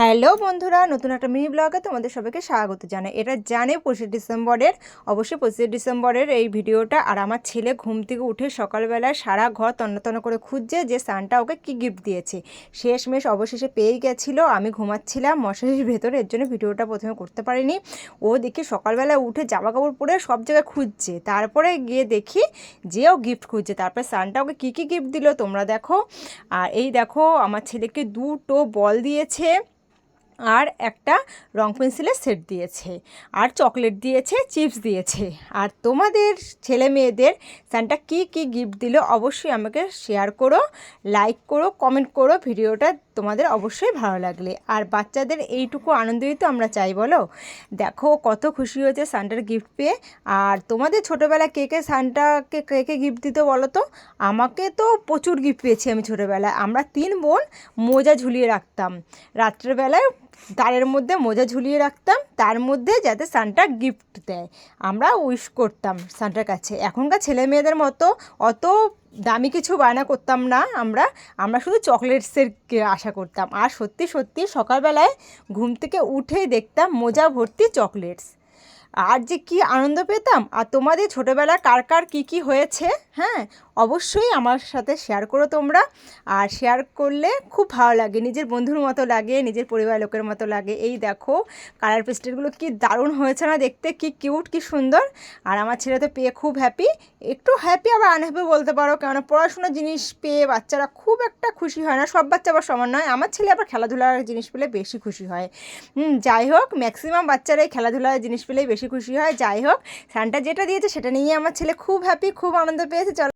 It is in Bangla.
হ্যালো বন্ধুরা, নতুন একটা মিনি ব্লগে তোমাদের সবাইকে স্বাগত জানাই। এটা জানে পঁচিশে ডিসেম্বরের, অবশ্যই পঁচিশে ডিসেম্বরের এই ভিডিওটা। আর আমার ছেলে ঘুম থেকে উঠে সকালবেলায় সারা ঘর তন্ন করে খুঁজছে যে সানটা ওকে কি গিফট দিয়েছে। শেষমেশ অবশেষে পেয়েই গেছিল, আমি ঘুমাচ্ছিলাম, মশারির ভেতরে, এর জন্য ভিডিওটা প্রথমে করতে পারিনি। ও দেখি সকালবেলায় উঠে জামা কাপড় পরে সব জায়গায় খুঁজছে। তারপরে গিয়ে দেখি যে ও গিফট খুঁজছে। তারপরে সানটা ওকে কী কী গিফট দিল তোমরা দেখো। আর এই দেখো, আমার ছেলেকে দুটো বল দিয়েছে। আর একটা রং পেন্সিলের সেট দিয়েছে, আর চকলেট দিয়েছে, চিপস দিয়েছে। আর তোমাদের ছেলে মেয়েদের স্যান্টা কী কী গিফট দিল অবশ্যই আমাকে শেয়ার করো, লাইক করো, কমেন্ট করো, ভিডিওটা তোমাদের অবশ্যই ভালো লাগলে। আর বাচ্চাদের এইটুকু আনন্দই তো আমরা চাই, বলো? দেখো, কত খুশি হয়েছে সান্টার গিফট পেয়ে। আর তোমাদের ছোটোবেলায় কে কে সান্টাকে কে কে গিফট দিত, বলো তো? আমাকে তো প্রচুর গিফট পেয়েছি আমি ছোটোবেলায়। আমরা তিন বোন মোজা ঝুলিয়ে রাখতাম। রাত্রেবেলায় তারের মধ্যে মোজা ঝুলিয়ে রাখতাম, তার মধ্যে যাতে সানটা গিফট দেয়। আমরা উইশ করতাম সানটার কাছে। এখনকার ছেলে মেয়েদের মতো অত দামি কিছু বায়না করতাম না আমরা। আমরা শুধু চকলেটসের আশা করতাম। আর সত্যি সত্যি সকালবেলায় ঘুম থেকে উঠে দেখতাম মোজা ভর্তি চকলেটস। আর যে কি আনন্দ পেতাম? আর তোমাদের ছোটোবেলায় কার কার কী কী হয়েছে? হ্যাঁ অবশ্যই আমার সাথে শেয়ার করো তোমরা। আর শেয়ার করলে খুব ভালো লাগে। নিজের বন্ধুর মতো লাগে, নিজের পরিবার লোকের মতো লাগে। এই দেখো কালার পেস্টেলগুলো কি দারুণ হয়েছে না দেখতে? কি কিউট কি সুন্দর। আর আমার ছেলে তো পেয়ে খুব হ্যাপি একটু হ্যাপি আবার আনহ্যাপি বলতে পারো, কেননা পড়াশোনার জিনিস পেয়ে বাচ্চারা খুব একটা খুশি হয় না। সব বাচ্চা আবার সমান নয়। আমার ছেলে আবার খেলাধুলার জিনিস পেলে বেশি খুশি হয়। যাই হোক ম্যাক্সিমাম বাচ্চারাই খেলাধুলার জিনিস পেলেই বেশি খুশি হয়, যাই হোক সানটা যেটা দিয়েছে সেটা নিয়ে আমার ছেলে খুব হ্যাপি খুব আনন্দ পেয়েছে। চলো